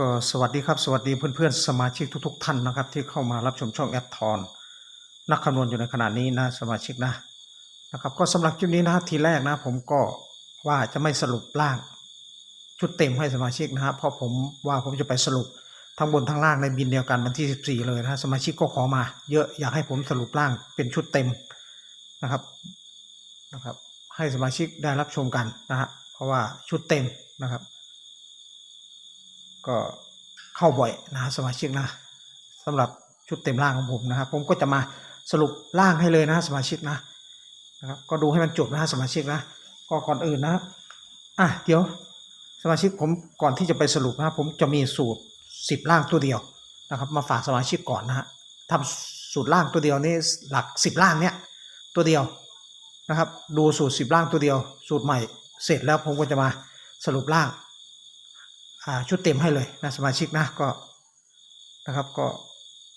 ก็สวัสดีครับสวัสดีเพื่อนๆสมาชิกทุก ๆ ท่านนะครับ ที่เข้ามารับชมช่องแอดทอนนักคำนวณอยู่ในขณะนี้นะสมาชิกนะนะครับ ก็สำหรับคลิปนี้นะทีแรกนะ ผมก็ว่าจะไม่สรุปล่าง ชุดเต็มให้สมาชิกนะครับเพราะผมว่าผมจะไปสรุปทั้งบนทั้งล่างในบินเดียวกันวันที่ 14 เลยนะสมาชิกก็ขอมา เยอะอยากให้ผมสรุปล่างเป็นชุดเต็มนะครับนะครับ ให้สมาชิกได้รับชมกันนะฮะเพราะว่าชุดเต็มนะครับ ก็เข้าบ่อยนะสมาชิกนะสำหรับชุดเต็มร่างของผมนะครับ ผมก็จะมาสรุปร่างให้เลยนะสมาชิกนะนะครับก็ดูให้มันจบนะสมาชิกนะก็ก่อนอื่นนะอะเดี๋ยวสมาชิกผมก่อนที่จะไปสรุปนะผมจะมีสูตรสิบร่างตัวเดียวนะครับ มาฝากสมาชิกก่อนนะฮะทำสูตรร่างตัวเดียวนี่หลักสิบร่างเนี้ยตัวเดียวนะครับ ดูสูตรสิบร่างตัวเดียว สูตรใหม่เสร็จแล้วผมก็จะมาสรุปร่าง ชุดเต็มให้เลยนะสมาชิกนะก็นะครับก็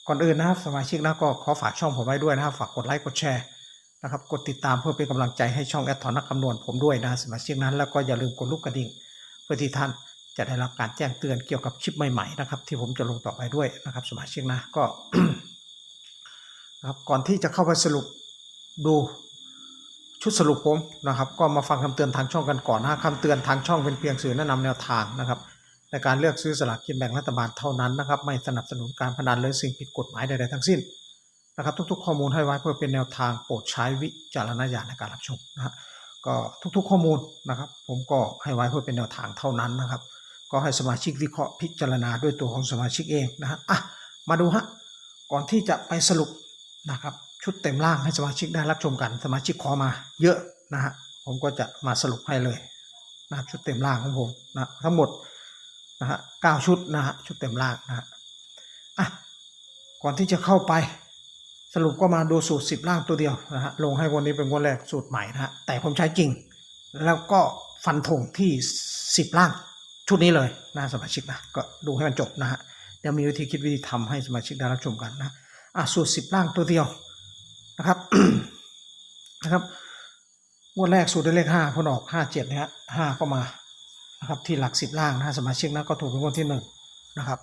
ก่อนอื่นนะครับสมาชิกนะก็ขอฝากช่องผมไว้ด้วยนะครับ ฝากกดไลค์กดแชร์นะครับกดติดตามเพื่อเป็นกำลังใจให้ช่องแอดทอนนักคำนวณผมด้วยนะสมาชิกนั้น แล้วก็อย่าลืมกดลูกกระดิ่ง เพื่อที่ท่านจะได้รับการแจ้งเตือนเกี่ยวกับคลิปใหม่ๆนะครับ ที่ผมจะลงต่อไปด้วยนะครับ สมาชิกนะก็นะครับก่อนที่จะเข้าไปสรุปดูชุดสรุปผมนะครับ ก็มาฟังคำเตือนทางช่องกันก่อนนะคำเตือนทางช่องเป็นเพียงสื่อแนะนำแนวทางนะครับ ในการเลือกซื้อสลากกินแบ่งรัฐบาลเท่านั้นนะครับไม่สนับสนุนการพนันหรือสิ่งผิดกฎหมายใดๆทั้งสิ้นนะครับทุกๆ ข้อมูลให้ไว้เพื่อเป็นแนวทางโปรดใช้วิจารณญาณในการรับชมนะฮะก็ทุกๆ ข้อมูลนะครับ ผมก็ให้ไว้เพื่อเป็นแนวทางเท่านั้นนะครับ ก็ให้สมาชิกวิเคราะห์พิจารณาด้วยตัวของสมาชิกเองนะฮะอะมาดูฮะก่อนที่จะไปสรุปนะครับชุดเต็มร่างให้สมาชิกได้รับชมกัน สมาชิกขอมาเยอะนะฮะผมก็จะมาสรุปให้เลยนะชุดเต็มร่างของผมนะทั้งหมด นะฮะเก้าชุดนะฮะชุดเต็มร่างนะฮะอะก่อนที่จะเข้าไปสรุปก็มาดูสูตรสิบร่างตัวเดียวนะฮะลงให้วันนี้เป็นวันแรกสูตรใหม่นะฮะแต่ผมใช้จริง แล้วก็ฟันธงที่สิบร่างชุดนี้เลยนะสมาชิกนะก็ดูให้มันจบนะฮะเดี๋ยวมีวิธีคิดวิธีทำให้สมาชิกได้รับชมกันนะอะสูตรสิบร่างตัวเดียวนะครับนะครับงวดแรกสูตรได้เลขห้าพอออกห้าเจ็ดนะฮะห้าก็มา นะครับที่หลักสิบล่างนะฮะสมาชิกนะก็ถูกเป็นงวดที่หนึ่งนะครับ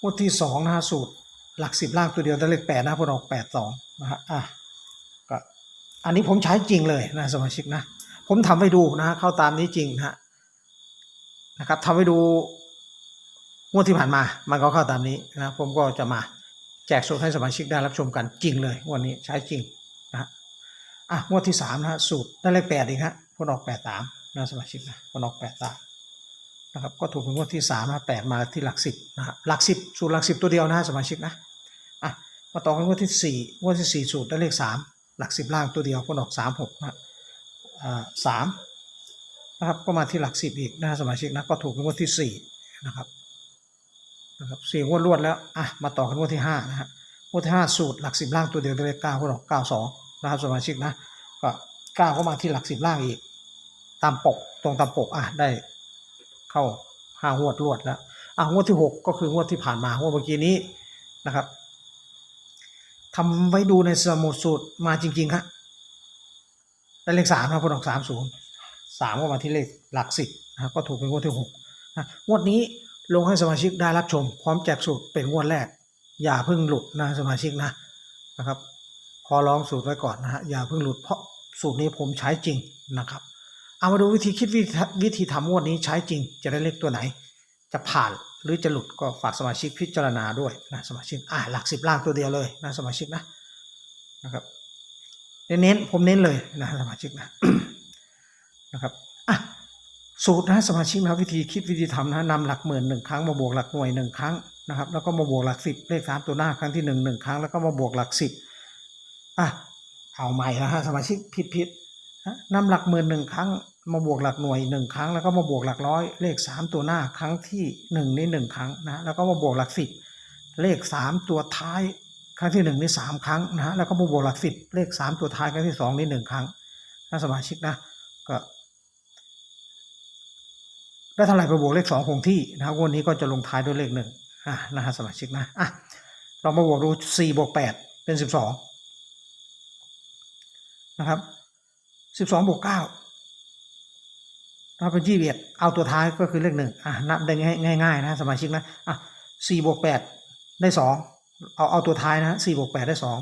งวดที่สองนะฮะสูตรหลักสิบล่างตัวเดียวได้เลขแปดนะพอออกแปดสองนะฮะอะก็อันนี้ผมใช้จริงเลยนะสมาชิกนะ ผมทำให้ดูนะฮะเข้าตามนี้จริงนะฮะนะครับทำให้ดูงวดที่ผ่านมามันก็เข้าตามนี้นะผมก็จะมาแจกสูตรให้สมาชิกได้รับชมกันจริงเลยวันนี้ใช้จริงนะฮะอะงวดที่สามนะฮะสูตรได้เลขแปดอีกฮะพอออกแปดสาม นะสมาชิกนะพอนอกแปดตานะครับก็ถูกเป็นงวดที่สามนะแปดมาที่หลักสิบนะหลักสิบสูตรหลักสิบตัวเดียวนะสมาชิกนะอะมาต่อกันงวดที่สี่งวดที่สี่สูตรได้เลขสามหลักสิบล่างตัวเดียวพอนอกสามหกนะอ่าสามนะครับก็มาที่หลักสิบอีกนะสมาชิกนะก็ถูกเป็นงวดที่สี่นะครับนะครับสี่งวดรวดแล้วอะมาต่อกันงวดที่ห้านะฮะงวดที่ห้าสูตรหลักสิบล่างตัวเดียวได้เลขเก้าพอนอกเก้าสองนะครับสมาชิกนะก็เก้าก็มาที่หลักสิบล่างอีก ตามปกตรงตามปกอะได้เข้าห้างวดรวดแล้วอะงวดที่หกก็คืองวดที่ผ่านมางวดเมื่อกี้นี้นะครับทำไว้ดูในสมุดสูตรมาจริงๆครับได้เลขสามครับพอดอกสามศูนย์สามก็มาที่เลขหลักสิบนะครับก็ถูกเป็นงวดที่หกนะงวดนี้ลงให้สมาชิกได้รับชม พร้อมแจกสูตรเป็นงวดแรก อย่าเพิ่งหลุดนะสมาชิกนะนะครับ ขอลองสูตรไว้ก่อนนะฮะอย่าเพิ่งหลุดเพราะสูตรนี้ผมใช้จริงนะครับ เอามาดูวิธีคิดวิธีวิธีทำงวดนี้ใช้จริง จะได้เลขตัวไหน จะผ่านหรือจะหลุดก็ฝากสมาชิกพิจารณาด้วยนะสมาชิกอ่าหลักสิบล่างตัวเดียวเลยนะสมาชิกนะนะครับเน้นผมเน้นเลยนะสมาชิกนะนะครับอะสูตรนะสมาชิกนะวิธีคิดวิธีทำนะนำหลักหมื่นหนึ่งครั้งมาบวกหลักหน่วยหนึ่งครั้งนะครับแล้วก็มาบวกหลักสิบเลขสามตัวหน้าครั้งที่หนึ่งหนึ่งครั้งแล้วก็มาบวกหลักสิบอะเอาใหม่นะฮะสมาชิกผิดผิดนะนำหลักหมื่นหนึ่งครั้ง มาบวกหลักหน่วยหนึ่งครั้ง แล้วก็มาบวกหลักร้อยเลขสามตัวหน้าครั้งที่หนึ่งนี่หนึ่งครั้งนะแล้วก็มาบวกหลักสิบเลขสามตัวท้ายครั้งที่หนึ่งนี่สามครั้งนะแล้วก็มาบวกหลักสิบเลขสามตัวท้ายครั้งที่สองนี่หนึ่งครั้งนะสมาชิกนะก็ได้เท่าไหร่ไปบวกเลขสองคงที่นะครับวันนี้ก็จะลงท้ายด้วยเลขหนึ่งอะนะฮะสมาชิกนะอะเรามาบวกดูสี่บวกแปดเป็นสิบสองนะครับสิบสองบวกเก้า นับเป็นยี่สิบเอ็ดเอาตัวท้ายก็คือเลขหนึ่งอะนับได้ง่ายๆนะสมาชิกนะอะสี่บวกแปดได้สองเอาเอาตัวท้ายนะสี่บวกแปดได้สอง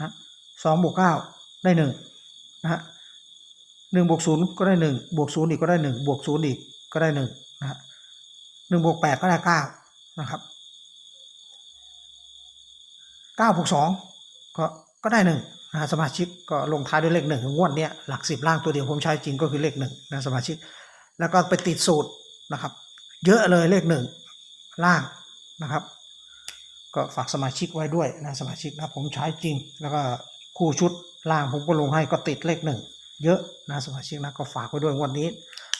นะสองบวกเก้าได้หนึ่งนะฮะหนึ่งบวกศูนย์ก็ได้หนึ่งบวกศูนย์อีกก็ได้หนึ่งบวกศูนย์อีกก็ได้หนึ่งนะฮะหนึ่งบวกแปดก็ได้เก้านะครับเก้าบวกสองก็ก็ได้หนึ่งนะฮะสมาชิกก็ลงท้ายด้วยเลขหนึ่งงวดเนี้ยหลักสิบล่างตัวเดียวผมใช้จริงก็คือเลขหนึ่งนะสมาชิก แล้วก็ไปติดสูตรนะครับ เยอะเลยเลขหนึ่งล่างนะครับ ก็ฝากสมาชิกไว้ด้วยนะสมาชิกนะผมใช้จริง แล้วก็คู่ชุดล่างผมก็ลงให้ก็ติดเลขหนึ่งเยอะนะสมาชิกนะก็ฝากไว้ด้วยวันนี้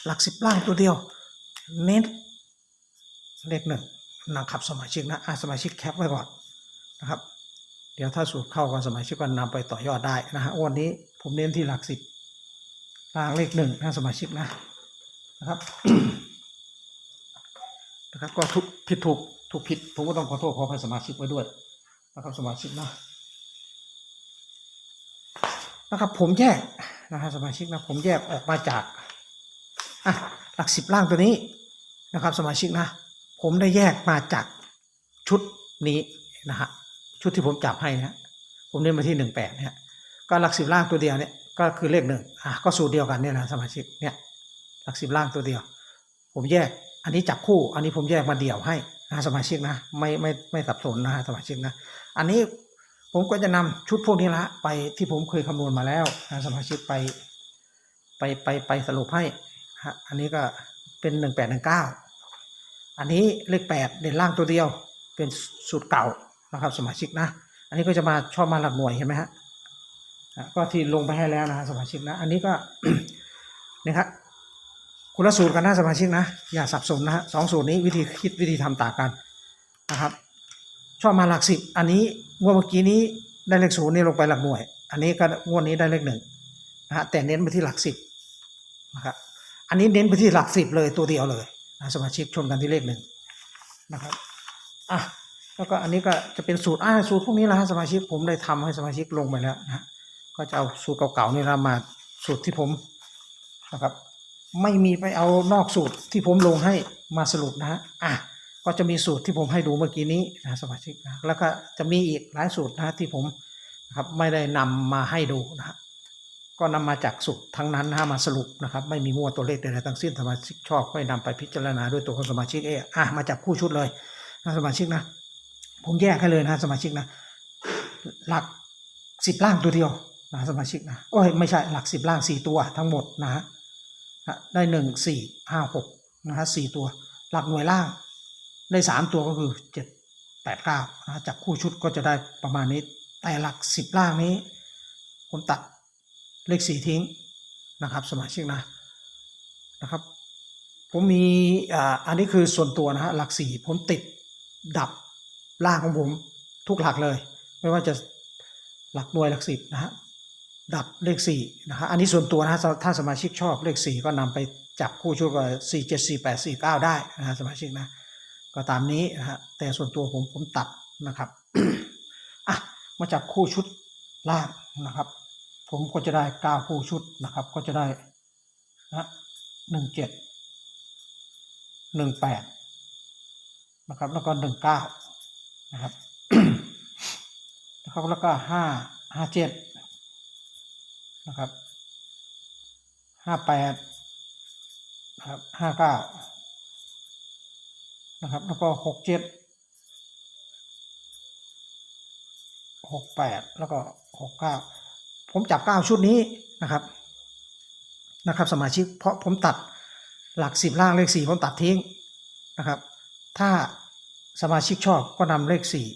หลักสิบล่างตัวเดียว เน้นเลขหนึ่งนะครับสมาชิกนะอะสมาชิกแคปไว้ก่อนนะครับ เดี๋ยวถ้าสูตรเข้าก็สมาชิกก็นำไปต่อยอดได้นะฮะวันนี้ผมเน้นที่หลักสิบล่างเลขหนึ่งนะสมาชิกนะ นะครับนะครับ ก็ทุกผิดถูกถูกผิดผมก็ต้องขอโทษขออภัยสมาชิกไว้ด้วย นะครับสมาชิกนะนะครับ ผมแยกนะครับสมาชิกนะผมแยกออกมาจากอะหลักสิบล่างตัวนี้นะครับ สมาชิกนะ ผมได้แยกมาจากชุดนี้นะฮะชุดที่ผมจับให้นะผมเน้นมาที่หนึ่งแปดเนี่ยก็หลักสิบล่างตัวเดียวเนี่ยก็คือเลขหนึ่งอะก็สูตรเดียวกันเนี่ยนะสมาชิกเนี่ย หลักสิบล่างตัวเดียว ผมแยก อันนี้จับคู่ อันนี้ผมแยกมาเดี่ยวให้นะสมาชิกนะ ไม่ไม่ไม่สับสนนะสมาชิกนะ อันนี้ผมก็จะนำชุดพวกนี้ละไปที่ผมเคยคำนวณมาแล้วนะสมาชิกไป ไปไปไปสรุปให้ฮะอันนี้ก็เป็นหนึ่งแปดหนึ่งเก้าอันนี้เลขแปดเด่นล่างตัวเดียว เป็นสูตรเก่านะครับ สมาชิกนะ อันนี้ก็จะมาชอบมาหลักหน่วยเห็นไหมฮะอะก็ที่ลงไปให้แล้วนะสมาชิกนะ อันนี้ก็นะครับ คนละสูตรกันนะสมาชิกนะ อย่าสับสนนะฮะสองสูตรนี้วิธีคิดวิธีทำต่างกันนะครับ ชอบมาหลักสิบอันนี้งวดเมื่อกี้นี้ได้เลขศูนย์นี่ลงไปหลักหน่วย อันนี้ก็งวดนี้ได้เลขหนึ่งนะฮะแต่เน้นไปที่หลักสิบนะครับอันนี้เน้นไปที่หลักสิบเลยตัวเดียวเลยนะสมาชิกชมกันที่เลขหนึ่งนะครับอะแล้วก็อันนี้ก็จะเป็นสูตรอ่าสูตรพวกนี้แหละฮะสมาชิกผมได้ทำให้สมาชิกลงไปแล้วนะก็จะเอาสูตรเก่าๆนี่ละมาสูตรที่ผมนะครับ ไม่มีไปเอานอกสูตรที่ผมลงให้มาสรุปนะฮะอะก็จะมีสูตรที่ผมให้ดูเมื่อกี้นี้นะสมาชิกนะแล้วก็จะมีอีกหลายสูตรนะที่ผมครับไม่ได้นำมาให้ดูนะก็นำมาจากสูตรทั้งนั้นนะมาสรุปนะครับ ไม่มีมั่วตัวเลขใดๆทั้งสิ้นสมาชิกชอบก็นำไปพิจารณาด้วยตัวของสมาชิกเองอะมาจับคู่ชุดเลยนะสมาชิกนะ ผมแยกให้เลยนะสมาชิกนะหลักสิบล่างตัวเดียวนะสมาชิกนะโอ้ยไม่ใช่หลักสิบล่างสี่ตัวทั้งหมดนะฮะ ได้หนึ่งสี่ห้าหกนะฮะสี่ตัว หลักหน่วยล่าง ได้สามตัวก็คือเจ็ดแปดเก้านะจับคู่ชุดก็จะได้ประมาณนี้ แต่หลักสิบล่างนี้ ผมตัดเลขสี่ทิ้งนะครับ สมาชิกนะนะครับ ผมมีอ่าอันนี้คือส่วนตัวนะฮะหลักสี่ผมติดดับล่างของผมทุกหลักเลย ไม่ว่าจะหลักหน่วยหลักสิบนะฮะ ดับเลขสี่นะฮะอันนี้ส่วนตัวนะฮะถ้าสมาชิกชอบเลขสี่ก็นำไปจับคู่ชุดกับสี่เจ็ดสี่แปดสี่เก้าได้นะฮะสมาชิกนะ ก็ตามนี้นะฮะแต่ส่วนตัวผมผมตัดนะครับอะมาจับคู่ชุดล่างนะครับ ผมก็จะได้เก้าคู่ชุดนะครับ ก็จะได้นะหนึ่งเจ็ดหนึ่งแปดนะครับ แล้วก็หนึ่งเก้านะครับนะครับแล้วก็ห้าห้าเจ็ด นะครับห้าแปดนะครับห้าเก้านะครับ แล้วก็หกเจ็ดหกแปดแล้วก็หกเก้าผมจับเก้าชุดนี้นะครับนะครับ สมาชิกเพราะผมตัดหลักสิบล่างเลขสี่ผมตัดทิ้งนะครับ ถ้าสมาชิกชอบก็นำเลขสี่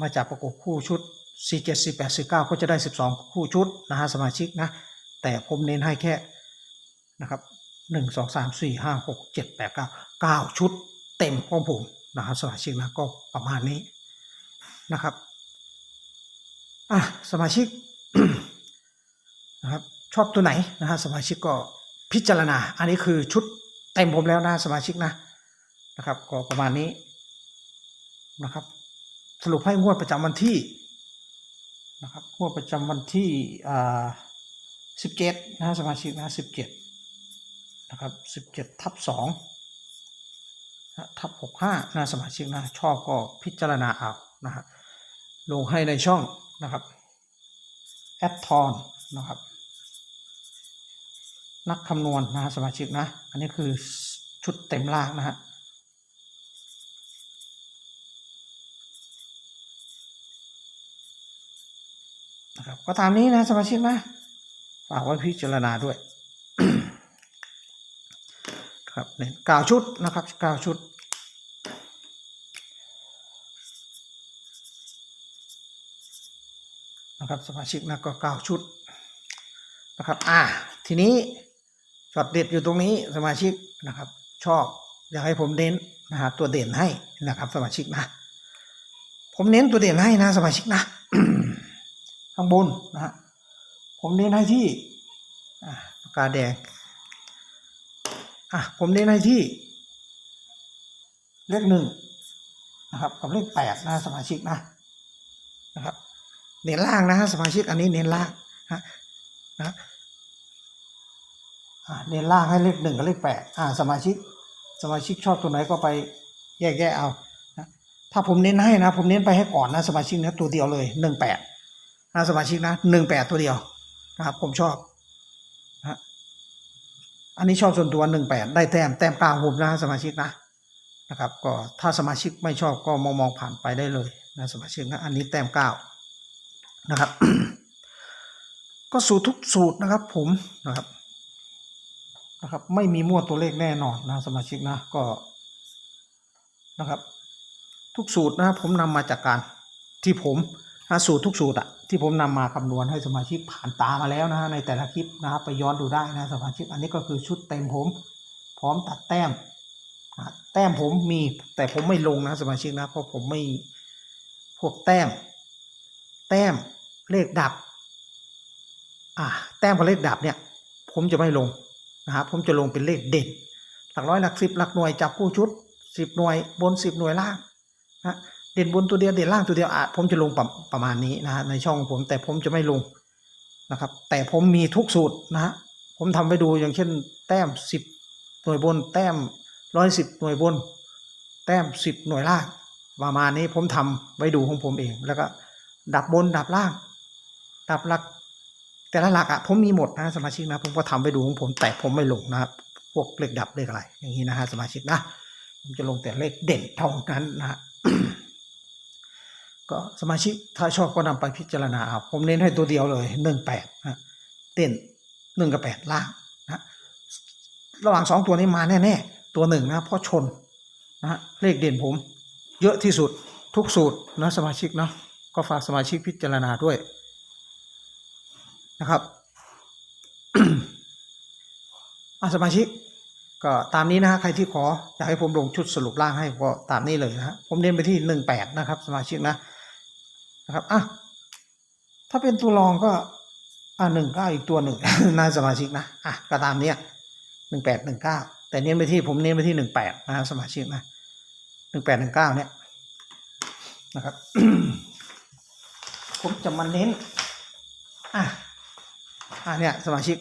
มาจับประกบคู่ชุด 4 7 4 8 4 9ก็จะได้12คู่ชุดนะฮะสมาชิกนะแต่ผมเน้นให้แค่นะครับ1 2 3 4 5 6 7 8 9 9ชุดเต็มของผมนะครับสมาชิกนะก็ประมาณนี้นะครับอะสมาชิกนะครับชอบตัวไหนนะฮะสมาชิกก็พิจารณา อันนี้คือชุดเต็มผมแล้วนะสมาชิกนะนะครับ ก็ประมาณนี้นะครับ สรุปให้งวดประจำวันที่ นะครับงวดประจำวันที่อ่าสิบเจ็ดนะสมาชิกนะสิบเจ็ดนะครับสิบเจ็ดทับสองทับหกห้านะสมาชิกนะชอบก็พิจารณาเอานะฮะลงให้ในช่องนะครับแอดทอนนะครับนักคำนวณนะสมาชิกนะ อันนี้คือชุดเต็มล่างนะฮะ นะครับก็ตามนี้นะสมาชิกนะ ฝากไว้พิจารณาด้วยครับเนี่ยเก้าชุดนะครับเก้าชุด นะครับสมาชิกนะก็เก้าชุดนะครับอ่าทีนี้ช็อตเด็ดอยู่ตรงนี้สมาชิกนะครับ ชอบอยากให้ผมเน้นนะฮะตัวเด่นให้นะครับ สมาชิกนะ ผมเน้นตัวเด่นให้นะ สมาชิกนะ ข้างบนนะฮะผมเน้นให้ที่อ่าปากกาแดงอะผมเน้นให้ที่ เลขหนึ่งนะครับกับเลขแปดนะสมาชิกนะนะครับเน้นล่างนะฮะสมาชิกอันนี้เน้นล่างฮะนะเน้นล่างให้เลขหนึ่งกับเลขแปดอ่าสมาชิกสมาชิกชอบตัวไหนก็ไปแยกแยะเอานะถ้าผมเน้นให้นะ ผมเน้นไปให้ก่อนนะสมาชิกนะตัวเดียวเลยหนึ่งแปด นะสมาชิกนะหนึ่งแปดตัวเดียวนะครับ ผมชอบนะอันนี้ชอบส่วนตัวหนึ่งแปดได้แต้มแต้มกลางผมนะสมาชิกนะนะครับ ก็ถ้าสมาชิกไม่ชอบก็มองมองผ่านไปได้เลยนะสมาชิกนะอันนี้แต้มเก้านะครับ ก็สูตรทุกสูตรนะครับ ผมนะครับนะครับ ไม่มีมั่วตัวเลขแน่นอนนะสมาชิกนะก็นะครับ ทุกสูตรนะครับผมนำมาจากการที่ผมนะสูตรทุกสูตรอะ ที่ผมนำมาคำนวณให้สมาชิกผ่านตามาแล้วนะในแต่ละคลิปนะครับไปย้อนดูได้นะสมาชิกอันนี้ก็คือชุดเต็มผม พร้อมตัดแต้มแต้มผมมีแต่ผมไม่ลงนะสมาชิกนะเพราะผมไม่พวกแต้ม แต้มเลขดับอ่าแต้มกับเลขดับเนี่ย ผมจะไม่ลงนะครับผมจะลงเป็นเลขเด่นหลักร้อยหลักสิบหลักหน่วยจับคู่ชุดสิบหน่วยบนสิบหน่วยล่างนะ เด่นบนตัวเดียวเด่นล่างตัวเดียวอะผมจะลงประประมาณนี้นะฮะในช่องของผมแต่ผมจะไม่ลงนะครับ แต่ผมมีทุกสูตรนะฮะผมทำไปดูอย่างเช่น แต้มสิบหน่วยบน แต้มร้อยสิบหน่วยบน แต้มสิบหน่วยล่างประมาณนี้ผมทำไว้ดูของผมเอง แล้วก็ดับบนดับล่าง ดับหลัก แต่ละหลักอะผมมีหมดนะสมาชิกนะ ผมก็ทำไปดูของผมแต่ผมไม่ลงนะครับพวกเลขดับเลขอะไรอย่างนี้นะฮะสมาชิกนะผมจะลงแต่เลขเด่นเท่านั้นนะฮะ ก็สมาชิกถ้าชอบก็นำไปพิจารณาเอาผมเน้นให้ตัวเดียวเลยหนึ่งแปดนะเด่นหนึ่งกับแปดล่างนะระหว่างสองตัวนี้มาแน่ๆตัวหนึ่งนะเพราะชนนะเลขเด่นผม เยอะที่สุดทุกสูตรนะสมาชิกเนาะก็ฝากสมาชิกพิจารณาด้วยนะครับอาสมาชิกก็ตามนี้นะฮะใครที่ขออยากให้ผมลงชุดสรุปร่างให้ก็ตามนี้เลยนะฮะผมเน้นไปที่หนึ่งแปดนะครับ สมาชิกนะ นะครับอะถ้าเป็นตัวรองก็อ่าหนึ่งเก้าอีกตัวหนึ่งนะสมาชิกนะอะก็ตามเนี้ยหนึ่งแปดหนึ่งเก้าแต่เน้นไปที่ผมเน้นไปที่หนึ่งแปดนะสมาชิกนะหนึ่งแปดหนึ่งเก้าเนี่ยนะครับ ผมจะมาเน้นอะอะเนี่ยสมาชิก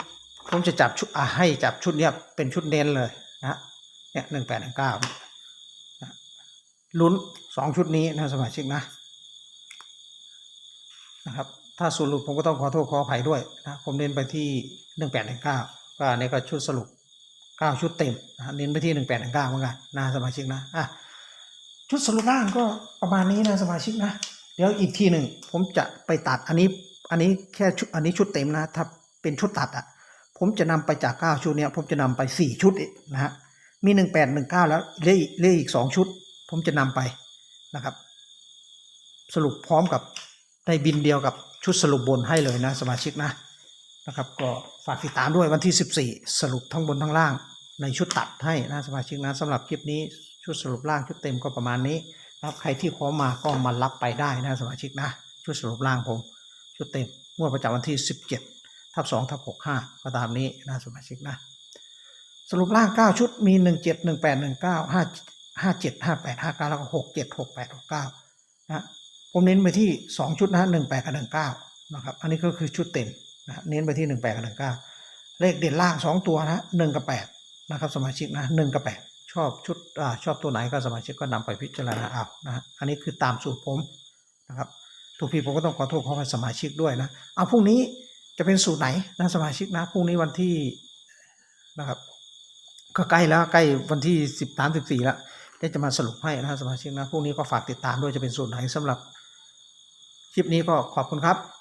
ผมจะจับชุดอะให้จับชุดเนี้ยเป็นชุดเน้นเลยนะฮะเนี่ยหนึ่งแปดหนึ่งเก้าลุ้นสองชุดนี้นะสมาชิกนะ นะครับถ้าสรหลุดผมก็ต้องขอโทษขออภัยด้วยนะผมเน้นไปที่หนึ่งแปดหนึ่งเก้าก็อันนี้ก็ชุดสรุปเก้าชุดเต็มนะเน้นไปที่หนึ่งแปดหนึ่งเก้าเหมือนกันนะสมาชิกนะอะชุดสรุปร่างก็ประมาณนี้นะสมาชิกนะ เดี๋ยวอีกทีหนึ่งผมจะไปตัดอันนี้อันนี้แค่ชุดอันนี้ชุดเต็มนะถ้าเป็นชุดตัดอะผมจะนำไปจากเก้าชุดเนี้ยผมจะนำไปสี่ชุดนะฮะมีหนึ่งแปดหนึ่งเก้าแล้วเลืออีกเลืออีกสองชุด ผมจะนำไปนะครับ สรุปพร้อมกับ ในบินเดียวกับชุดสรุปบนให้เลยนะสมาชิกนะนะครับก็ฝากติดตามด้วยวันที่ 14 สรุปทั้งบนทั้งล่าง ในชุดตัดให้นะสมาชิกนะสำหรับคลิปนี้ชุดสรุปล่างชุดเต็มก็ประมาณนี้นะครับใครที่ขอมาก็มารับไปได้นะสมาชิกนะชุดสรุปล่างผมชุดเต็มงวดประจำวันที่ 17ทับ2ทับ65 ก็ตามนี้นะสมาชิกนะสรุปล่าง 9 ชุดมี 17 18 19 5 57 58 59 แล้วก็ 67 68 69นะ ผมเน้นไปที่ 2 ชุดนะ18กับ19นะครับอันนี้ก็คือชุดเต็มนะเน้นไปที่18กับ19เก้าเลขเด่นล่าง 2 ตัวนะ1กับ8นะครับสมาชิกนะหนึ่งกับแปดชอบชุดอ่าชอบตัวไหนก็สมาชิกก็นำไปพิจารณาเอานะฮะอันนี้คือตามสูตรผมนะครับทุกพี่ผมก็ต้องขอโทษขอให้สมาชิกด้วยนะเอาพรุ่งนี้จะเป็นสูตรไหนนะสมาชิกนะพรุ่งนี้วันที่นะครับก็ใกล้แล้วใกล้วันที่สิบสามสิบสี่แล้วเดี๋ยวจะมาสรุปให้นะสมาชิกนะพรุ่งนี้ก็ฝากติดตามด้วยจะเป็นสูตรไหนสำหรับ คลิปนี้ก็ขอบคุณครับ